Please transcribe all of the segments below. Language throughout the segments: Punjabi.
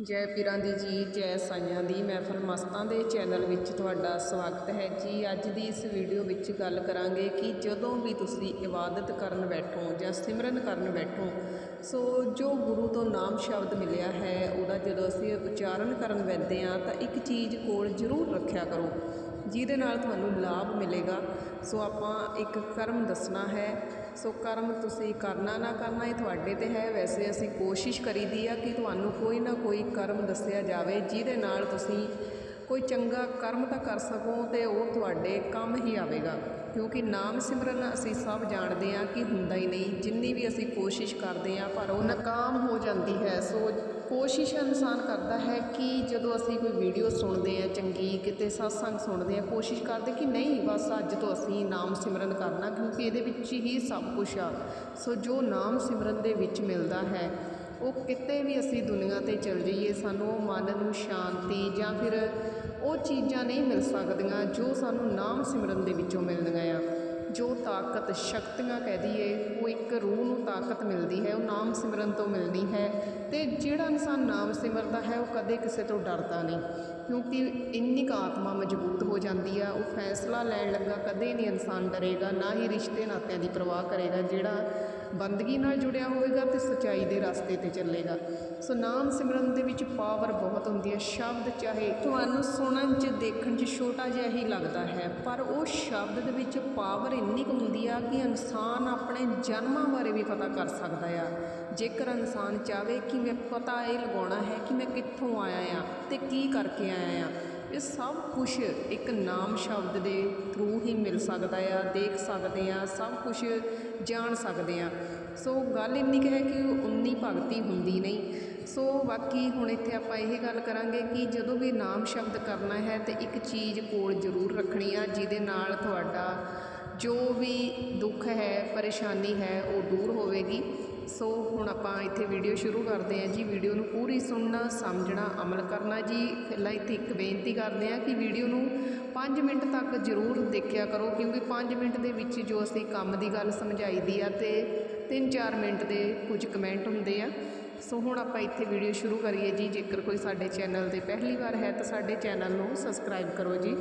ਜੈ ਪੀਰਾਂ ਦੀ ਜੀ, ਜੈ ਸਾਈਆਂ ਦੀ। ਮਹਿਫਲ ਮਸਤਾਂ ਦੇ ਚੈਨਲ ਵਿੱਚ ਤੁਹਾਡਾ ਸਵਾਗਤ ਹੈ ਜੀ। ਅੱਜ ਦੀ ਇਸ ਵੀਡੀਓ ਵਿੱਚ ਗੱਲ ਕਰਾਂਗੇ ਕਿ ਜਦੋਂ ਵੀ ਤੁਸੀਂ ਇਬਾਦਤ ਕਰਨ ਬੈਠੋ ਜਾਂ ਸਿਮਰਨ ਕਰਨ ਬੈਠੋ ਸੋ ਜੋ ਗੁਰੂ ਤੋਂ ਨਾਮ ਸ਼ਬਦ ਮਿਲਿਆ ਹੈ, ਉਹਦਾ ਜਦੋਂ ਅਸੀਂ ਉਚਾਰਨ ਕਰਨ ਬੈਠਦੇ ਹਾਂ, ਤਾਂ ਇੱਕ ਚੀਜ਼ ਕੋਲ ਜ਼ਰੂਰ ਰੱਖਿਆ ਕਰੋ, ਜਿਹਦੇ ਨਾਲ ਤੁਹਾਨੂੰ ਲਾਭ ਮਿਲੇਗਾ। ਸੋ ਆਪਾਂ ਇੱਕ ਕਰਮ ਦੱਸਣਾ ਹੈ। ਸੋ ਕਰਮ ਤੁਸੀਂ ਕਰਨਾ ਨਾ ਕਰਨਾ ਇਹ ਤੁਹਾਡੇ ਤੇ ਹੈ। ਵੈਸੇ ਅਸੀਂ ਕੋਸ਼ਿਸ਼ ਕਰੀਦੀ ਆ ਕਿ ਤੁਹਾਨੂੰ ਕੋਈ ਨਾ ਕੋਈ ਕਰਮ ਦੱਸਿਆ ਜਾਵੇ, ਜਿਹਦੇ ਨਾਲ ਤੁਸੀਂ ਕੋਈ ਚੰਗਾ ਕਰਮ ਤਾਂ ਕਰ ਸਕੋ ਤੇ ਉਹ ਤੁਹਾਡੇ ਕੰਮ ਹੀ ਆਵੇਗਾ। ਕਿਉਂਕਿ ਨਾਮ ਸਿਮਰਨ ਅਸੀਂ ਸਭ ਜਾਣਦੇ ਹਾਂ ਕਿ ਹੁੰਦਾ ਹੀ ਨਹੀਂ। ਜਿੰਨੀ ਵੀ ਅਸੀਂ ਕੋਸ਼ਿਸ਼ ਕਰਦੇ ਹਾਂ, ਪਰ ਉਹ ਨਾਕਾਮ ਹੋ ਜਾਂਦੀ ਹੈ। ਸੋ ਕੋਸ਼ਿਸ਼ ਇਨਸਾਨ ਕਰਦਾ ਹੈ ਕਿ ਜਦੋਂ ਅਸੀਂ ਕੋਈ ਵੀਡੀਓ ਸੁਣਦੇ ਹਾਂ, ਚੰਗੀ ਕਿਤੇ ਸਤਸੰਗ ਸੁਣਦੇ ਹਾਂ, ਕੋਸ਼ਿਸ਼ ਕਰਦੇ ਕਿ ਨਹੀਂ, ਬਸ ਅੱਜ ਤੋਂ ਅਸੀਂ ਨਾਮ ਸਿਮਰਨ ਕਰਨਾ, ਕਿਉਂਕਿ ਇਹਦੇ ਵਿੱਚ ਹੀ ਸਭ ਕੁਝ ਆ। ਸੋ ਜੋ ਨਾਮ ਸਿਮਰਨ ਦੇ ਵਿੱਚ ਮਿਲਦਾ ਹੈ, ਉਹ ਕਿਤੇ ਵੀ ਅਸੀਂ ਦੁਨੀਆ ਤੇ ਚਲ ਜਾਈਏ, ਸਾਨੂੰ ਮਨ ਨੂੰ ਸ਼ਾਂਤੀ ਜਾਂ ਫਿਰ ਉਹ ਚੀਜ਼ਾਂ ਨਹੀਂ ਮਿਲ ਸਕਦੀਆਂ ਜੋ ਸਾਨੂੰ ਨਾਮ ਸਿਮਰਨ ਦੇ ਵਿੱਚੋਂ ਮਿਲਦੀਆਂ ਆ। ਜੋ ਤਾਕਤ ਸ਼ਕਤੀਆਂ ਕਹਿ ਦਈਏ, ਉਹ ਇੱਕ ਰੂਹ ਨੂੰ ਤਾਕਤ ਮਿਲਦੀ ਹੈ, ਉਹ ਨਾਮ ਸਿਮਰਨ ਤੋਂ ਮਿਲਦੀ ਹੈ ਅਤੇ ਜਿਹੜਾ ਇਨਸਾਨ ਨਾਮ ਸਿਮਰਦਾ ਹੈ, ਉਹ ਕਦੇ ਕਿਸੇ ਤੋਂ ਡਰਦਾ ਨਹੀਂ। ਕਿਉਂਕਿ ਇੰਨੀ ਕੁ ਆਤਮਾ ਮਜ਼ਬੂਤ ਹੋ ਜਾਂਦੀ ਆ, ਉਹ ਫੈਸਲਾ ਲੈਣ ਲੱਗਾ ਕਦੇ ਨਹੀਂ ਇਨਸਾਨ ਡਰੇਗਾ, ਨਾ ਹੀ ਰਿਸ਼ਤੇ ਨਾਤਿਆਂ ਦੀ ਪਰਵਾਹ ਕਰੇਗਾ, ਜਿਹੜਾ ਬੰਦਗੀ ਨਾਲ ਜੁੜਿਆ ਹੋਵੇਗਾ ਤੇ ਸਚਾਈ ਦੇ ਰਸਤੇ ਤੇ ਚੱਲੇਗਾ। ਸੋ ਨਾਮ ਸਿਮਰਨ ਦੇ ਵਿੱਚ ਪਾਵਰ ਬਹੁਤ ਹੁੰਦੀ ਹੈ, ਸ਼ਬਦ ਚਾਹੇ ਤੁਹਾਨੂੰ ਸੁਣਨ 'ਚ, ਦੇਖਣ 'ਚ ਛੋਟਾ ਜਿਹਾ ਹੀ ਲੱਗਦਾ ਹੈ, ਪਰ ਉਹ ਸ਼ਬਦ ਦੇ ਵਿੱਚ ਪਾਵਰ ਇੰਨੀ ਕੁ ਹੁੰਦੀ ਆ ਕਿ ਇਨਸਾਨ ਆਪਣੇ ਜਨਮਾਂ ਬਾਰੇ ਵੀ ਪਤਾ ਕਰ ਸਕਦਾ ਆ। ਜੇਕਰ ਇਨਸਾਨ ਚਾਹਵੇ ਕਿ ਮੈਂ ਪਤਾ ਇਹ ਲਗਾਉਣਾ ਹੈ ਕਿ ਮੈਂ ਕਿੱਥੋਂ ਆਇਆ ਆ ਅਤੇ ਕੀ ਕਰਕੇ ਆਇਆ ਆ, ਇਹ ਸਭ ਕੁਝ ਇੱਕ ਨਾਮ ਸ਼ਬਦ ਦੇ ਥਰੂ ਹੀ ਮਿਲ ਸਕਦਾ ਆ, ਦੇਖ ਸਕਦੇ ਆ, ਸਭ ਕੁਝ ਜਾਣ ਸਕਦੇ ਆ। ਸੋ ਗੱਲ ਇੰਨੀ ਕੁ ਹੈ ਕਿ ਉਨੀ ਭਗਤੀ ਹੁੰਦੀ ਨਹੀਂ। ਸੋ ਬਾਕੀ ਹੁਣ ਇੱਥੇ ਆਪਾਂ ਇਹ ਗੱਲ ਕਰਾਂਗੇ ਕਿ ਜਦੋਂ ਵੀ ਨਾਮ ਸ਼ਬਦ ਕਰਨਾ ਹੈ ਤੇ ਇੱਕ ਚੀਜ਼ ਕੋਲ ਜ਼ਰੂਰ ਰੱਖਣੀ ਆ, ਜਿਹਦੇ ਨਾਲ ਤੁਹਾਡਾ ਜੋ ਵੀ ਦੁੱਖ ਹੈ, ਪਰੇਸ਼ਾਨੀ ਹੈ, ਉਹ ਦੂਰ ਹੋਵੇਗੀ। ਸੋ ਹੁਣ ਆਪਾਂ ਇੱਥੇ ਵੀਡੀਓ ਸ਼ੁਰੂ ਕਰਦੇ ਹਾਂ ਜੀ। ਵੀਡੀਓ ਨੂੰ ਪੂਰੀ ਸੁਣਨਾ, ਸਮਝਣਾ, ਅਮਲ ਕਰਨਾ ਜੀ। ਪਹਿਲਾਂ ਇੱਥੇ ਇੱਕ ਬੇਨਤੀ ਕਰਦੇ ਹਾਂ ਕਿ ਵੀਡੀਓ ਨੂੰ 5 ਮਿੰਟ ਤੱਕ ਜ਼ਰੂਰ ਦੇਖਿਆ ਕਰੋ, ਕਿਉਂਕਿ 5 ਮਿੰਟ ਦੇ ਵਿੱਚ ਜੋ ਅਸੀਂ ਕੰਮ ਦੀ ਗੱਲ ਸਮਝਾਈ ਦੀ ਆ ਤੇ 3-4 ਮਿੰਟ ਦੇ ਕੁਝ ਕਮੈਂਟ ਹੁੰਦੇ ਆ। ਸੋ ਹੁਣ ਆਪਾਂ ਇੱਥੇ ਵੀਡੀਓ ਸ਼ੁਰੂ ਕਰੀਏ ਜੀ। ਜੇਕਰ ਕੋਈ ਸਾਡੇ ਚੈਨਲ ਤੇ ਪਹਿਲੀ ਵਾਰ ਹੈ ਤਾਂ ਸਾਡੇ ਚੈਨਲ ਨੂੰ ਸਬਸਕ੍ਰਾਈਬ ਕਰੋ ਜੀ।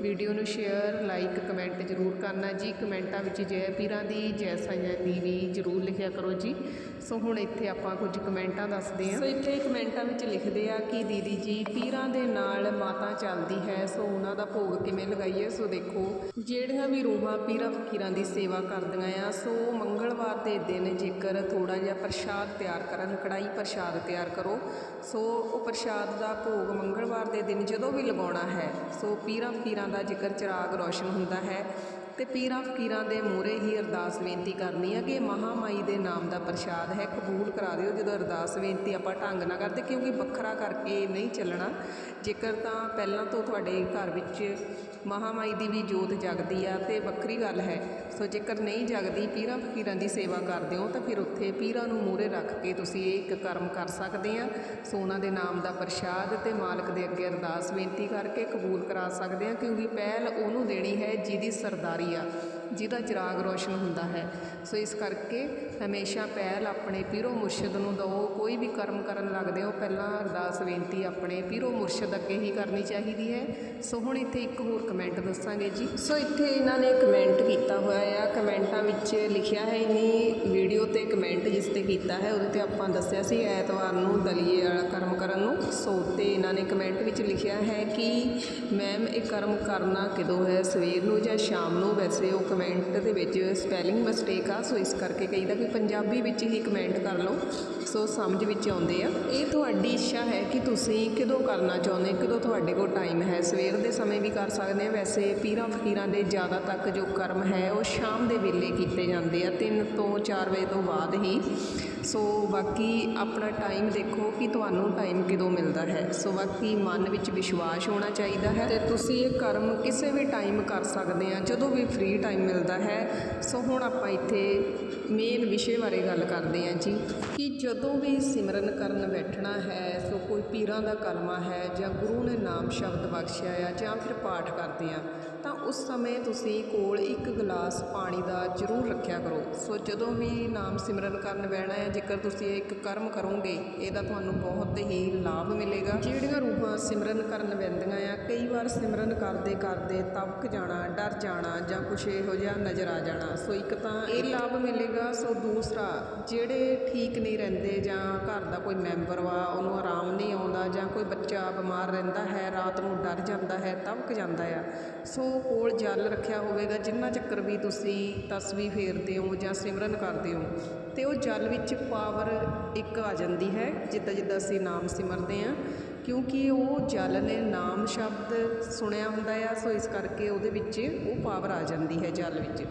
ਵੀਡੀਓ ਨੂੰ ਸ਼ੇਅਰ ਲਾਈਕ ਕਮੈਂਟ ਜ਼ਰੂਰ ਕਰਨਾ ਜੀ। ਕਮੈਂਟਾਂ ਵਿੱਚ ਜੈ ਪੀਰਾਂ ਦੀ, ਜੈ ਸਾਈਆਂ ਦੀ ਵੀ ਜ਼ਰੂਰ ਲਿਖਿਆ ਕਰੋ ਜੀ। ਸੋ ਹੁਣ ਇੱਥੇ ਆਪਾਂ ਕੁਝ ਕਮੈਂਟਾਂ ਦੱਸਦੇ ਹਾਂ। ਸੋ ਇੱਥੇ ਕਮੈਂਟਾਂ ਵਿੱਚ ਲਿਖਦੇ ਆ ਕਿ ਦੀਦੀ ਜੀ, ਪੀਰਾਂ ਦੇ ਨਾਲ ਮਾਤਾ ਚੱਲਦੀ ਹੈ, ਸੋ ਉਹਨਾਂ ਦਾ ਭੋਗ ਕਿਵੇਂ ਲਗਾਈਏ? ਸੋ ਦੇਖੋ, ਜਿਹੜੀਆਂ ਵੀ ਰੂਹਾਂ ਪੀਰਾਂ ਫਕੀਰਾਂ ਦੀ ਸੇਵਾ ਕਰਦੀਆਂ ਆ, ਸੋ ਮੰਗਲਵਾਰ ਦੇ ਦਿਨ ਜੇਕਰ ਥੋੜਾ ਜਿਹਾ ਪ੍ਰਸ਼ਾਦ ਤਿਆਰ ਕਰਨ ਕੜਾਈ ਪ੍ਰਸ਼ਾਦ ਤਿਆਰ ਕਰੋ। ਸੋ ਉਹ ਪ੍ਰਸ਼ਾਦ ਦਾ ਭੋਗ ਮੰਗਲਵਾਰ ਦੇ ਦਿਨ ਜਦੋਂ ਵੀ ਲਗਾਉਣਾ ਹੈ, ਸੋ ਪੀਰਾਂ ਪੀਰਾਂ ਦਾ ਜੇਕਰ, ਚਿਰਾਗ ਰੌਸ਼ਨ ਹੁੰਦਾ ਹੈ। ਤੇ ਪੀਰਾਂ ਫਕੀਰਾਂ ਦੇ ਮੂਹਰੇ ਹੀ ਅਰਦਾਸ ਬੇਨਤੀ ਕਰਨੀ ਹੈ ਕਿ ਮਹਾਮਾਈ ਦੇ ਨਾਮ ਦਾ ਪ੍ਰਸ਼ਾਦ ਹੈ, ਕਬੂਲ ਕਰਾ ਦਿਓ ਜਦੋਂ ਅਰਦਾਸ ਬੇਨਤੀ ਆਪਾਂ ਢੰਗ ਨਾਲ ਕਰਦੇ, ਕਿਉਂਕਿ ਵੱਖਰਾ ਕਰਕੇ ਨਹੀਂ ਚੱਲਣਾ। ਜੇਕਰ ਤਾਂ ਪਹਿਲਾਂ ਤੋਂ ਤੁਹਾਡੇ ਘਰ ਵਿੱਚ ਮਹਾਮਾਈ ਦੀ ਵੀ ਜੋਤ ਜਗਦੀ ਆ ਤੇ ਵੱਖਰੀ ਗੱਲ ਹੈ, ਸੋ ਜੇਕਰ ਨਹੀਂ ਜਗਦੀ, ਪੀਰਾਂ ਫਕੀਰਾਂ ਦੀ ਸੇਵਾ ਕਰਦੇ ਹੋ ਤਾਂ ਫਿਰ ਉੱਥੇ ਪੀਰਾਂ ਨੂੰ ਮੂਹਰੇ ਰੱਖ ਕੇ ਤੁਸੀਂ ਇਹ ਇੱਕ ਕਰਮ ਕਰ ਸਕਦੇ ਆ। ਸੋ ਉਹਨਾਂ ਦੇ ਨਾਮ ਦਾ ਪ੍ਰਸ਼ਾਦ ਤੇ ਮਾਲਕ ਦੇ ਅੱਗੇ ਅਰਦਾਸ ਬੇਨਤੀ ਕਰਕੇ ਕਬੂਲ ਕਰਾ ਸਕਦੇ ਆ, ਕਿਉਂਕਿ ਪਹਿਲ ਉਹਨੂੰ ਦੇਣੀ ਹੈ ਜਿਹਦੀ ਸਰਦਾਰੀ ਆ, ਜਿਹਦਾ ਚਿਰਾਗ ਰੋਸ਼ਨ ਹੁੰਦਾ ਹੈ। ਸੋ ਇਸ ਕਰਕੇ ਹਮੇਸ਼ਾ ਪਹਿਲ ਆਪਣੇ ਪੀਰੋ ਮੁਰਸ਼ਿਦ ਨੂੰ ਦਿਓ ਕੋਈ ਵੀ ਕਰਮ ਕਰਨ ਲੱਗਦੇ ਹੋ, ਪਹਿਲਾਂ ਅਰਦਾਸ ਬੇਨਤੀ ਆਪਣੇ ਪੀਰੋ ਮੁਰਸ਼ਿਦ ਅੱਗੇ ਹੀ ਕਰਨੀ ਚਾਹੀਦੀ ਹੈ। ਸੋ ਹੁਣ ਇੱਥੇ ਇੱਕ ਹੋਰ ਕਮੈਂਟ ਦੱਸਾਂਗੇ ਜੀ। ਸੋ ਇੱਥੇ ਇਹਨਾਂ ਨੇ ਕਮੈਂਟ ਕੀਤਾ ਹੋਇਆ ਆ। ਕਮੈਂਟਾਂ ਵਿੱਚ ਲਿਖਿਆ ਹੈ ਇਹਨੇ ਵੀਡੀਓ ਤੇ ਕਮੈਂਟ ਜਿਸ ਤੇ ਕੀਤਾ ਹੈ, ਉਹਦੇ ਤੇ ਆਪਾਂ ਦੱਸਿਆ ਸੀ, ਐਤਵਾਰ ਨੂੰ ਦਲੀਏ ਵਾਲਾ ਕਰਮ ਕਰਨ ਨੂੰ। ਸੋ ਤੇ ਇਹਨਾਂ ਨੇ ਕਮੈਂਟ ਵਿੱਚ ਲਿਖਿਆ ਹੈ ਕਿ, ਮੈਮ, ਇਹ ਕਰਮ ਕਰਨਾ ਕਿਦੋਂ ਹੈ? ਸਵੇਰ ਨੂੰ ਜਾਂ ਸ਼ਾਮ ਨੂੰ? ਵੈਸੇ ਉਹ ਕਮੈਂਟ ਦੇ ਵਿੱਚ ਸਪੈਲਿੰਗ ਮਿਸਟੇਕ ਆ, ਸੋ ਇਸ ਕਰਕੇ ਕਹੀਦਾ ਕਿ ਪੰਜਾਬੀ ਵਿੱਚ ਹੀ ਕਮੈਂਟ ਕਰ ਲਓ। ਸੋ ਸਮਝ ਵਿੱਚ ਆਉਂਦੇ ਆ। ਇਹ ਤੁਹਾਡੀ ਇੱਛਾ ਹੈ ਕਿ ਤੁਸੀਂ ਕਿਦੋਂ ਕਰਨਾ ਚਾਹੁੰਦੇ? ਕਿਦੋਂ ਤੁਹਾਡੇ ਕੋਲ ਟਾਈਮ ਹੈ? ਸਵੇਰ ਦੇ ਸਮੇਂ ਵੀ ਕਰ ਸਕਦੇ ਆ। ਵੈਸੇ ਪੀਰਾਂ ਫਕੀਰਾਂ ਦੇ ਜ਼ਿਆਦਾ ਤੱਕ ਜੋ ਕਰਮ ਹੈ ਉਹ ਸ਼ਾਮ ਦੇ ਵੇਲੇ ਕੀਤੇ ਜਾਂਦੇ ਆ, ਤਿੰਨ ਤੋਂ ਚਾਰ ਵਜੇ ਤੋਂ ਬਾਅਦ ਹੀ। ਸੋ ਬਾਕੀ ਆਪਣਾ ਟਾਈਮ ਦੇਖੋ ਕਿ ਤੁਹਾਨੂੰ ਟਾਈਮ ਕਿਦੋਂ ਮਿਲਦਾ ਹੈ। ਸੋ ਬਾਕੀ ਮਨ ਵਿੱਚ ਵਿਸ਼ਵਾਸ ਹੋਣਾ ਚਾਹੀਦਾ ਹੈ ਤੇ ਤੁਸੀਂ ਇਹ ਕਰਮ ਕਿਸੇ ਵੀ ਟਾਈਮ ਕਰ ਸਕਦੇ ਆ, ਜਦੋਂ ਵੀ ਫ੍ਰੀ ਟਾਈਮ ਮਿਲਦਾ ਹੈ। ਸੋ ਹੁਣ ਆਪਾਂ ਇੱਥੇ ਮੇਨ ਵਿਸ਼ੇ ਬਾਰੇ ਗੱਲ ਕਰਦੇ ਹਾਂ ਜੀ, ਕਿ ਜਦੋਂ ਵੀ ਸਿਮਰਨ ਕਰਨ ਬੈਠਣਾ ਹੈ, ਸੋ ਕੋਈ ਪੀਰਾਂ ਦਾ ਕਲਮਾ ਹੈ ਜਾਂ ਗੁਰੂ ਨੇ ਨਾਮ ਸ਼ਬਦ ਬਖਸ਼ਿਆ ਆ ਜਾਂ ਫਿਰ ਪਾਠ ਕਰਦੇ ਆ ਤਾਂ ਉਸ ਸਮੇਂ ਤੁਸੀਂ ਕੋਲ ਇੱਕ ਗਲਾਸ ਪਾਣੀ ਦਾ ਜ਼ਰੂਰ ਰੱਖਿਆ ਕਰੋ। ਸੋ ਜਦੋਂ ਵੀ ਨਾਮ ਸਿਮਰਨ ਕਰਨ ਬਹਿਣਾ ਹੈ, ਜੇਕਰ ਤੁਸੀਂ ਇਹ ਇੱਕ ਕਰਮ ਕਰੋਗੇ, ਇਹਦਾ ਤੁਹਾਨੂੰ ਬਹੁਤ ਹੀ ਲਾਭ ਮਿਲੇਗਾ। ਜਿਹੜੀਆਂ ਰੂਹਾਂ ਸਿਮਰਨ ਕਰਨ ਬੈੰਦੀਆਂ ਆ, ਕਈ ਵਾਰ ਸਿਮਰਨ ਕਰਦੇ ਕਰਦੇ ਤਬਕ ਜਾਣਾ, ਡਰ ਜਾਣਾ ਜਾਂ ਕੁਛ ਇਹੋ ਜਿਹਾ ਨਜ਼ਰ ਆ ਜਾਣਾ, ਸੋ ਇੱਕ ਤਾਂ ਇਹ ਲਾਭ ਮਿਲੇਗਾ। ਸੋ ਦੂਸਰਾ, ਜਿਹੜੇ ਠੀਕ ਨਹੀਂ ਰਹਿੰਦੇ ਜਾਂ ਘਰ ਦਾ ਕੋਈ ਮੈਂਬਰ ਵਾ, ਉਹਨੂੰ ਆਰਾਮ ਬੱਚਾ ਬਿਮਾਰ ਰਹਿੰਦਾ ਹੈ, ਰਾਤ ਨੂੰ ਡਰ ਜਾਂਦਾ ਹੈ ਤਬਕ ਜਾਂਦਾ ਆ। ਸੋ ਕੋਲ ਜਲ ਰੱਖਿਆ ਹੋਵੇਗਾ, ਜਿੰਨਾ ਚੱਕਰ ਵੀ ਤੁਸੀਂ ਤਸਵੀ ਫੇਰਦੇ ਹੋ ਜਾਂ ਸਿਮਰਨ ਕਰਦੇ ਹੋ, ਤੇ ਉਹ ਜਲ ਵਿੱਚ ਪਾਵਰ ਇੱਕ ਆ ਜਾਂਦੀ ਹੈ, ਜਿੱਦਾਂ ਜਿੱਦਾਂ ਅਸੀਂ ਨਾਮ ਸਿਮਰਦੇ ਹਾਂ, ਕਿਉਂਕਿ ਉਹ ਜਲ ਨੇ ਨਾਮ ਸ਼ਬਦ ਸੁਣਿਆ ਹੁੰਦਾ ਆ, ਸੋ ਇਸ ਕਰਕੇ ਉਹਦੇ ਵਿੱਚ ਉਹ ਪਾਵਰ ਆ ਜਾਂਦੀ ਹੈ ਜਲ ਵਿੱਚ।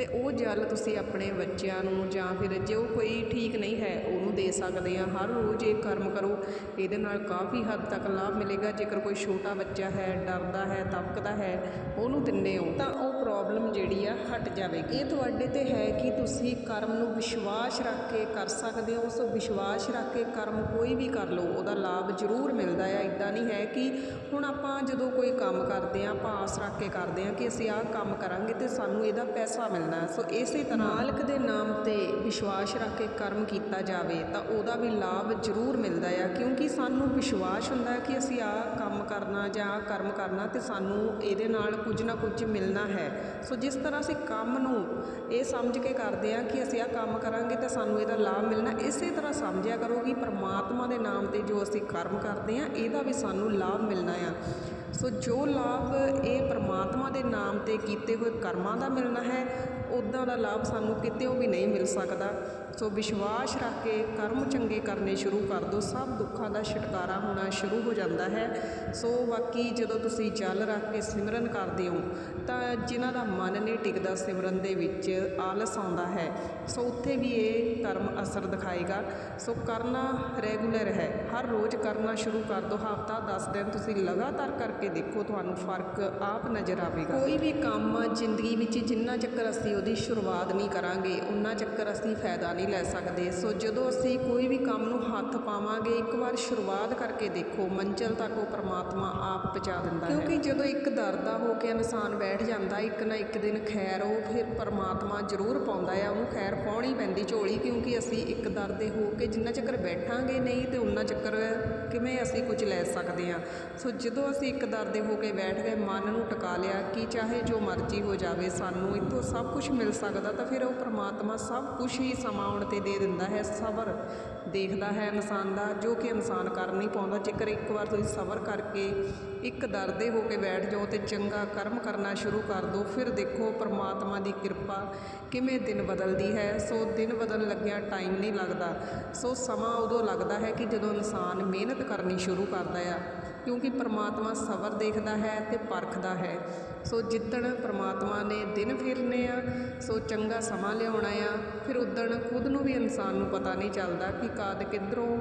ਅਤੇ ਉਹ ਜਲ ਤੁਸੀਂ ਆਪਣੇ ਬੱਚਿਆਂ ਨੂੰ ਜਾਂ ਫਿਰ ਜੋ ਕੋਈ ਠੀਕ ਨਹੀਂ ਹੈ, ਉਹਨੂੰ ਦੇ ਸਕਦੇ ਆ। ਹਰ ਰੋਜ਼ ਇਹ ਕਰਮ ਕਰੋ। ਇਹਦੇ ਨਾਲ ਕਾਫੀ ਹੱਦ ਤੱਕ ਲਾਭ ਮਿਲੇਗਾ। ਜੇਕਰ ਕੋਈ ਛੋਟਾ ਬੱਚਾ ਹੈ, ਡਰਦਾ ਹੈ, ਤਪਕਦਾ ਹੈ, ਉਹਨੂੰ ਦਿੰਦੇ ਹੋ, ਤਾਂ ਉਹ ਪ੍ਰੋਬਲਮ ਜਿਹੜੀ ਆ, ਹਟ ਜਾਵੇਗੀ। ਇਹ ਤੁਹਾਡੇ ਤੇ ਹੈ ਕਿ ਤੁਸੀਂ ਕਰਮ ਨੂੰ ਵਿਸ਼ਵਾਸ ਰੱਖ ਕੇ ਕਰ ਸਕਦੇ ਹੋ। ਸੋ ਵਿਸ਼ਵਾਸ ਰੱਖ ਕੇ ਕਰਮ ਕੋਈ ਵੀ ਕਰ ਲਓ, ਉਹਦਾ ਲਾਭ ਜ਼ਰੂਰ ਮਿਲਦਾ ਆ। ਇਦਾਂ ਨਹੀਂ ਹੈ ਕਿ ਹੁਣ ਆਪਾਂ ਜਦੋਂ ਕੋਈ ਕੰਮ ਕਰਦੇ ਆ, ਆਪਾਂ ਆਸ ਰੱਖ ਕੇ ਕਰਦੇ ਆ ਕਿ ਅਸੀਂ ਆਹ ਕੰਮ ਕਰਾਂਗੇ ਤੇ ਸਾਨੂੰ ਇਹਦਾ ਪੈਸਾ ਮਿਲਣਾ। ਹੈ। ਸੋ ਇਸੇ ਤਰ੍ਹਾਂ ਮਾਲਕ ਦੇ ਨਾਮ ਤੇ ਵਿਸ਼ਵਾਸ ਰੱਖ ਕੇ ਕਰਮ ਕੀਤਾ ਜਾਵੇ, ਤਾਂ ਉਹਦਾ ਵੀ ਲਾਭ ਜ਼ਰੂਰ ਮਿਲਦਾ ਆ। ਕਿਉਂਕਿ ਸਾਨੂੰ ਵਿਸ਼ਵਾਸ ਹੁੰਦਾ ਕਿ ਅਸੀਂ ਆਹ ਕੰਮ ਕਰਨਾ ਜਾਂ ਆਹ ਕਰਮ ਕਰਨਾ ਤੇ ਸਾਨੂੰ ਇਹਦੇ ਨਾਲ ਕੁਝ ਨਾ ਕੁਝ ਮਿਲਣਾ ਹੈ। ਸੋ ਜਿਸ ਤਰ੍ਹਾਂ ਅਸੀਂ ਕੰਮ ਨੂੰ ਇਹ ਸਮਝ ਕੇ ਕਰਦੇ ਆ ਕਿ ਅਸੀਂ ਆਹ ਕੰਮ ਕਰਾਂਗੇ ਤਾਂ ਸਾਨੂੰ ਇਹਦਾ ਲਾਭ ਮਿਲਣਾ, ਇਸੇ ਤਰ੍ਹਾਂ ਸਮਝਿਆ ਕਰੋ ਕਿ ਪ੍ਰਮਾਤਮਾ ਦੇ ਨਾਮ ਤੇ ਜੋ ਅਸੀਂ ਕਰਮ ਕਰਦੇ ਆ ਇਹਦਾ ਵੀ ਸਾਨੂੰ ਲਾਭ ਮਿਲਣਾ ਆ। ਸੋ ਜੋ ਲਾਭ ਇਹ ਪਰਮਾਤਮਾ ਦੇ ਨਾਮ ਤੇ ਕੀਤੇ ਹੋਏ ਕਰਮਾਂ ਦਾ ਮਿਲਣਾ ਹੈ ਉਦਾਂ ਦਾ ਲਾਭ ਸਾਨੂੰ ਕਿਤੇੋਂ ਵੀ ਨਹੀਂ ਮਿਲ ਸਕਦਾ। ਸੋ ਵਿਸ਼ਵਾਸ ਰੱਖ ਕੇ ਕਰਮ ਚੰਗੇ ਕਰਨੇ ਸ਼ੁਰੂ ਕਰ ਦਿਓ। ਸਭ ਦੁੱਖਾਂ ਦਾ ਛੁਟਕਾਰਾ ਹੋਣਾ ਸ਼ੁਰੂ ਹੋ ਜਾਂਦਾ ਹੈ। ਸੋ ਬਾਕੀ ਜਦੋਂ ਤੁਸੀਂ ਜਲ ਰੱਖ ਕੇ ਸਿਮਰਨ ਕਰਦੇ ਹੋ, ਤਾਂ ਜਿਨ੍ਹਾਂ ਦਾ ਮਨ ਨਹੀਂ ਟਿਕਦਾ ਸਿਮਰਨ ਦੇ ਵਿੱਚ, ਆਲਸ ਆਉਂਦਾ ਹੈ। ਸੋ ਉੱਥੇ ਵੀ ਇਹ ਕਰਮ ਅਸਰ ਦਿਖਾਏਗਾ। ਸੋ ਕਰਨਾ ਰੈਗੂਲਰ ਹੈ। ਹਰ ਰੋਜ਼ ਕਰਨਾ ਸ਼ੁਰੂ ਕਰ ਦਿਓ। ਹਫਤਾ 10 ਦਿਨ ਤੁਸੀਂ ਲਗਾਤਾਰ ਕਰ ਕਰਕੇ ਦੇਖੋ ਤੁਹਾਨੂੰ ਫ਼ਰਕ ਆਪ ਨਜ਼ਰ ਆਵੇਗਾ। ਕੋਈ ਵੀ ਕੰਮ ਜ਼ਿੰਦਗੀ ਵਿੱਚ ਜਿੰਨਾ ਚੱਕਰ ਅਸੀਂ ਉਹਦੀ ਸ਼ੁਰੂਆਤ ਨਹੀਂ ਕਰਾਂਗੇ ਉਨਾ ਚੱਕਰ ਅਸੀਂ ਫਾਇਦਾ ਨਹੀਂ ਲੈ ਸਕਦੇ। ਸੋ ਜਦੋਂ ਅਸੀਂ ਕੋਈ ਵੀ ਕੰਮ ਨੂੰ ਹੱਥ ਪਾਵਾਂਗੇ ਇੱਕ ਵਾਰ ਸ਼ੁਰੂਆਤ ਕਰਕੇ ਦੇਖੋ ਮੰਜ਼ਿਲ ਤੱਕ ਉਹ ਪ੍ਰਮਾਤਮਾ ਆਪ ਪਹੁੰਚਾ ਦਿੰਦਾ ਹੈ। ਕਿਉਂਕਿ ਜਦੋਂ ਇੱਕ ਦਰਦਾ ਹੋ ਕੇ ਇਨਸਾਨ ਬੈਠ ਜਾਂਦਾ ਇੱਕ ਨਾ ਇੱਕ ਦਿਨ ਖੈਰ ਉਹ ਫਿਰ ਪਰਮਾਤਮਾ ਜ਼ਰੂਰ ਪਾਉਂਦਾ ਆ ਉਹਨੂੰ ਖੈਰ ਪਾਉਣੀ ਪੈਂਦੀ ਝੋਲੀ ਕਿਉਂਕਿ ਅਸੀਂ ਇੱਕ ਦਰਦੇ ਹੋ ਕੇ ਜਿੰਨਾ ਚੱਕਰ ਬੈਠਾਂਗੇ ਨਹੀਂ ਤੇ ਉਨਾ ਚੱਕਰ ਕਿਵੇਂ ਅਸੀਂ ਕੁਝ ਲੈ ਸਕਦੇ ਹਾਂ ਸੋ ਜਦੋਂ ਅਸੀਂ ਇੱਕ ਦਰਦੇ ਹੋ ਕੇ ਬੈਠ ਗਏ, ਮਨ ਨੂੰ ਟਿਕਾ ਲਿਆ ਕਿ ਚਾਹੇ ਜੋ ਮਰਜ਼ੀ ਹੋ ਜਾਵੇ, ਸਾਨੂੰ ਇੱਥੋਂ ਸਭ ਕੁਝ ਮਿਲ ਸਕਦਾ ਤਾਂ ਫਿਰ ਉਹ ਪ੍ਰਮਾਤਮਾ ਸਭ ਕੁਝ ਹੀ ਸਮਾਂ ਆਉਣ ਤੇ ਦੇ ਦਿੰਦਾ ਹੈ, ਸਬਰ ਦੇਖਦਾ ਹੈ ਇਨਸਾਨ ਦਾ, ਜੋ ਕਿ ਇਨਸਾਨ ਕਰ ਨਹੀਂ ਪਾਉਂਦਾ। ਜੇਕਰ ਇੱਕ ਵਾਰ ਤੁਸੀਂ ਸਬਰ ਕਰਕੇ ਇੱਕ ਦਰਦੇ ਹੋ ਕੇ ਬੈਠ ਜਾਓ ਤੇ ਚੰਗਾ ਕਰਮ ਕਰਨਾ ਸ਼ੁਰੂ ਕਰ ਦਿਓ, ਫਿਰ ਦੇਖੋ ਪ੍ਰਮਾਤਮਾ ਦੀ ਕਿਰਪਾ ਕਿਵੇਂ ਦਿਨ ਬਦਲਦੀ ਹੈ। ਸੋ ਦਿਨ ਬਦਲਣ ਲੱਗਿਆਂ ਟਾਈਮ ਨਹੀਂ ਲੱਗਦਾ। ਸੋ ਸਮਾਂ ਉਦੋਂ ਲੱਗਦਾ ਹੈ ਕਿ ਜਦੋਂ ਇਨਸਾਨ ਮਿਹਨਤ ਕਰਨੀ ਸ਼ੁਰੂ ਕਰਦਾ ਆ, ਕਿਉਂਕਿ ਪ੍ਰਮਾਤਮਾ ਸਬਰ ਦੇਖਦਾ ਹੈ ਤੇ ਪਰਖਦਾ ਹੈ। ਸੋ ਜਿੱਦਣ ਪ੍ਰਮਾਤਮਾ ਨੇ ਦਿਨ ਫੇਰਨੇ ਆ, ਸੋ ਚੰਗਾ ਸਮਾਂ ਲਿਆਉਣਾ ਆ, ਫਿਰ ਉਦਣ ਖੁਦ ਨੂੰ ਵੀ ਇਨਸਾਨ ਨੂੰ ਪਤਾ ਨਹੀਂ ਚੱਲਦਾ ਕਿ ਕਾਦ ਕਿੱਧਰੋਂ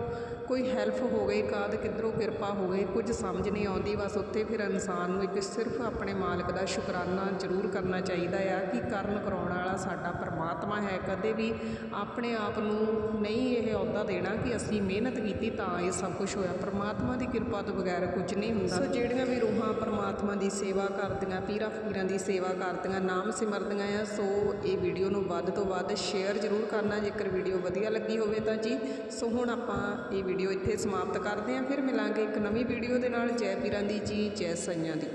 ਕੋਈ ਹੈਲਪ ਹੋ ਗਈ, ਕਾਦ ਕਿੱਧਰੋਂ ਕਿਰਪਾ ਹੋ ਗਈ, ਕੁਝ ਸਮਝ ਨਹੀਂ ਆਉਂਦੀ, ਬਸ ਉੱਥੇ ਫਿਰ ਇਨਸਾਨ ਨੂੰ ਇੱਕ ਸਿਰਫ ਆਪਣੇ ਮਾਲਕ ਦਾ ਸ਼ੁਕਰਾਨਾ ਜ਼ਰੂਰ ਕਰਨਾ ਚਾਹੀਦਾ ਆ ਕਿ ਕਰਨ ਕਰਾਉਣ ਵਾਲਾ ਸਾਡਾ ਪਰਮਾਤਮਾ ਹੈ। ਕਦੇ ਵੀ ਆਪਣੇ ਆਪ ਨੂੰ ਨਹੀਂ ਇਹ ਅਹੁਦਾ ਦੇਣਾ ਕਿ ਅਸੀਂ ਮਿਹਨਤ ਕੀਤੀ ਤਾਂ ਇਹ ਸਭ ਕੁਝ ਹੋਇਆ। ਪਰਮਾਤਮਾ ਦੀ ਕਿਰਪਾ ਤੋਂ ਬਗੈਰ ਕੁਝ ਨਹੀਂ ਹੁੰਦਾ। ਸੋ ਜਿਹੜੀਆਂ ਵੀ ਰੂਹਾਂ ਪਰਮਾਤਮਾ ਦੀ ਸੇਵਾ ਕਰਦੀਆਂ ਪੀਰਾਂ ਫਕੀਰਾਂ ਦੀ ਸੇਵਾ ਕਰਦੀਆਂ, ਨਾਮ ਸਿਮਰਦੀਆਂ ਆ। ਸੋ ਇਹ ਵੀਡੀਓ ਨੂੰ ਵੱਧ ਤੋਂ ਵੱਧ ਸ਼ੇਅਰ ਜ਼ਰੂਰ ਕਰਨਾ, ਜੇਕਰ ਵੀਡੀਓ ਵਧੀਆ ਲੱਗੀ ਹੋਵੇ ਤਾਂ ਜੀ। ਸੋ ਹੁਣ ਆਪਾਂ ਇਹ ਵੀਡੀਓ ਇੱਥੇ ਸਮਾਪਤ ਕਰਦੇ ਹਾਂ, ਫਿਰ ਮਿਲਾਂਗੇ ਇੱਕ ਨਵੀਂ ਵੀਡੀਓ ਦੇ ਨਾਲ। ਜੈ ਪੀਰਾਂ ਦੀ ਜੀ, ਜੈ ਸਈਆਂ ਦੀ।